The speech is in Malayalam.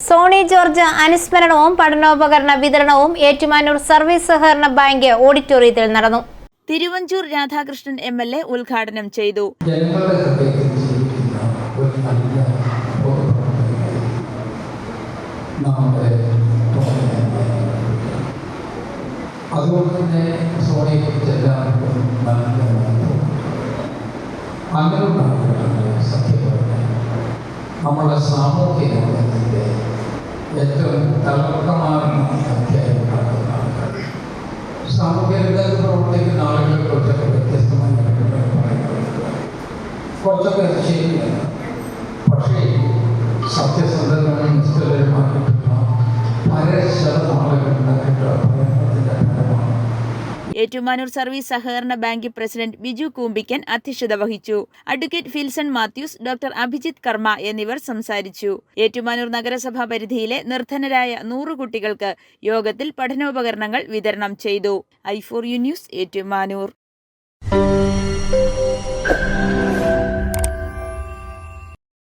സോണി ജോർജ് അനുസ്മരണവും പഠനോപകരണ വിതരണവും ഏറ്റുമാനൂർ സർവീസ് സഹകരണ ബാങ്ക് ഓഡിറ്റോറിയത്തിൽ നടന്നു. Thiruvanchoor Radhakrishnan M L A ഉദ്ഘാടനം ചെയ്തു. അതുകൊണ്ട് തന്നെ സോണിയെക്കുറിച്ച് എല്ലാവർക്കും നല്ല ബന്ധമുണ്ട്. അങ്ങനെയുള്ള സത്യം നമ്മുടെ സാമൂഹ്യ ഏറ്റവും തലമുറമാർന്ന അധ്യായം നടത്തുന്ന ആളുകൾ സാമൂഹ്യ രംഗത്ത് പ്രവർത്തിക്കുന്ന ആളുകളെക്കുറിച്ചൊക്കെ വ്യത്യസ്തമായ കുറച്ചൊക്കെ ശരിയാണ് പക്ഷേ സത്യസന്ധരും ഏറ്റുമാനൂർ സർവീസ് സഹകരണ ബാങ്ക് പ്രസിഡന്റ് ബിജു കൂമ്പിക്കൻ അധ്യക്ഷത വഹിച്ചു. അഡ്വക്കേറ്റ് ഫിൽസൺ മാത്യൂസ് ഡോക്ടർ അഭിജിത് കർമ്മ എന്നിവർ സംസാരിച്ചു. ഏറ്റുമാനൂർ നഗരസഭാ പരിധിയിലെ നിർധനരായ നൂറ് കുട്ടികൾക്ക് യോഗത്തിൽ പഠനോപകരണങ്ങൾ വിതരണം ചെയ്തു. I for you news Ettumanoor.